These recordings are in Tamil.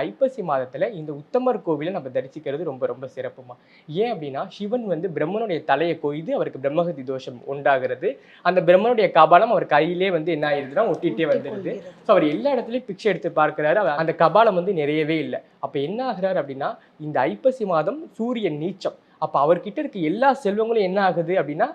ஐப்பசி மாதத்துல இந்த உத்தமர் கோவிலை நம்ம தரிசிக்கிறது ரொம்ப ரொம்ப சிறப்புமா? ஏன் அப்படின்னா சிவன் வந்து பிரம்மனுடைய தலையை கொய்து அவருக்கு பிரம்மகதி தோஷம் உண்டாகிறது. அந்த பிரம்மனுடைய கபாலம் அவர் கையிலே வந்து என்ன ஆயிருதுன்னா ஒட்டிட்டே வந்துடுது. ஸோ அவர் எல்லா இடத்துலையும் பிக்சை எடுத்து பார்க்கிறாரு. அந்த கபாலம் வந்து நிறையவே இல்லை. அப்போ என்ன ஆகுறாரு அப்படின்னா இந்த ஐப்பசி மாதம் சூரியன் நீச்சம். அப்போ அவர்கிட்ட இருக்க எல்லா செல்வங்களும் என்ன ஆகுது அப்படின்னா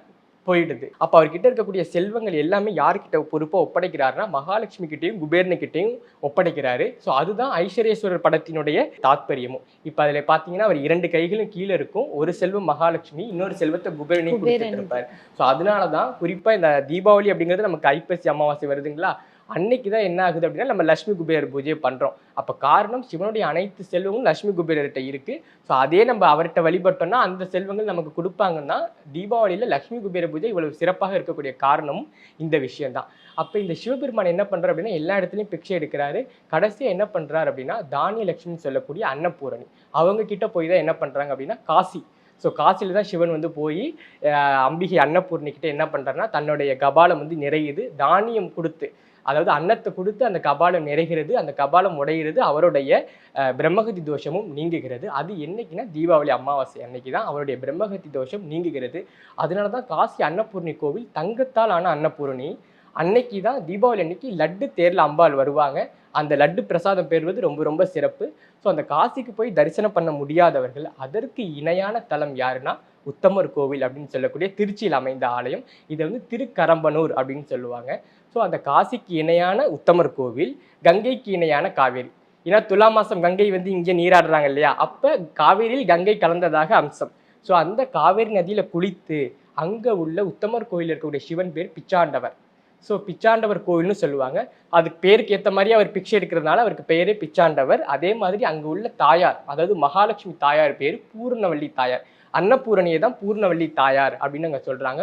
போயிடுது. அப்போ அவர்கிட்ட இருக்கக்கூடிய செல்வங்கள் எல்லாமே யார்கிட்ட பொறுப்பாக ஒப்படைக்கிறாருன்னா மகாலட்சுமி கிட்டேயும் குபேரனு கிட்டேயும் ஒப்படைக்கிறாரு. ஸோ அதுதான் ஐஸ்வர்யேஸ்வரர் படத்தினுடைய தாத்பரியமும். இப்போ அதில் பார்த்தீங்கன்னா அவர் இரண்டு கைகளும் கீழே இருக்கும். ஒரு செல்வம் மகாலட்சுமி இன்னொரு செல்வத்தை குபேரன். கொடுத்துட்டு இருப்பார். ஸோ அதனால தான் குறிப்பாக இந்த தீபாவளி அப்படிங்கிறது நமக்கு ஐப்பசி அமாவாசை வருதுங்களா? அன்னைக்கு தான் என்ன ஆகுது அப்படின்னா நம்ம லட்சுமி குபேரர் பூஜையை பண்ணுறோம் அப்போ காரணம் சிவனுடைய அனைத்து செல்வங்களும் லட்சுமி குபேரர்கிட்ட இருக்குது ஸோ அதே நம்ம அவர்கிட்ட வழிபட்டோம்னா அந்த செல்வங்கள் நமக்கு கொடுப்பாங்கன்னா தீபாவளியில் லட்சுமி குபேர பூஜை இவ்வளவு சிறப்பாக இருக்கக்கூடிய காரணமும் இந்த விஷயம்தான். அப்போ இந்த சிவபெருமான் என்ன பண்ணுறாரு அப்படின்னா எல்லா இடத்துலையும் பிக்சை எடுக்கிறாரு. கடைசியாக என்ன பண்ணுறாரு அப்படின்னா தானிய லட்சுமின்னு சொல்லக்கூடிய அன்னபூரணி. அவங்க கிட்ட போய் தான் என்ன பண்ணுறாங்க அப்படின்னா காசி. ஸோ காசியில் தான் சிவன் வந்து போய் அம்பிகை அன்னபூர்ணிக்கிட்ட என்ன பண்ணுறாருன்னா தன்னுடைய கபாலம் வந்து நிறையுது தானியம் கொடுத்து. அதாவது அன்னத்தை கொடுத்து அந்த கபாலம் நிறைகிறது அந்த கபாலம் உடைகிறது அவருடைய பிரம்மகதி தோஷமும் நீங்குகிறது. அது என்னைக்குன்னா தீபாவளி அமாவாசை அன்னைக்கு தான் அவருடைய பிரம்மகதி தோஷம் நீங்குகிறது. அதனால தான் காசி அன்னபூர்ணி கோவில் தங்கத்தால் ஆன அன்னபூரணி. அன்னைக்கு தான் தீபாவளி அன்னைக்கு லட்டு தேரில் அம்பாள் வருவாங்க. அந்த லட்டு பிரசாதம் பெறுவது ரொம்ப ரொம்ப சிறப்பு. ஸோ அந்த காசிக்கு போய் தரிசனம் பண்ண முடியாதவர்கள் அதற்கு இணையான தலம் யாருன்னா உத்தமர் கோவில் அப்படின்னு சொல்லக்கூடிய திருச்சியில் அமைந்த ஆலயம். இதை வந்து திருக்கரம்பனூர் அப்படின்னு சொல்லுவாங்க. ஸோ அந்த காசிக்கு இணையான உத்தமர் கோவில் கங்கைக்கு இணையான காவேரி. ஏன்னா துலா மாசம் கங்கை வந்து இங்கே நீராடுறாங்க இல்லையா? அப்போ காவேரியில் கங்கை கலந்ததாக அம்சம். ஸோ அந்த காவேரி நதியில் குளித்து அங்கே உள்ள உத்தமர் கோயில் இருக்கக்கூடிய சிவன் பேர் பிச்சாண்டவர். ஸோ பிச்சாண்டவர் கோவில்னு சொல்லுவாங்க. அதுக்கு பேருக்கு ஏற்ற மாதிரி அவர் பிக்ஷை எடுக்கிறதுனால அவருக்கு பெயரே பிச்சாண்டவர். அதே மாதிரி அங்கே உள்ள தாயார் அதாவது மகாலட்சுமி தாயார் பேர் பூர்ணவள்ளி தாயார். அன்னபூரணியை தான் பூர்ணவள்ளி தாயார் அப்படின்னு அங்கே சொல்கிறாங்க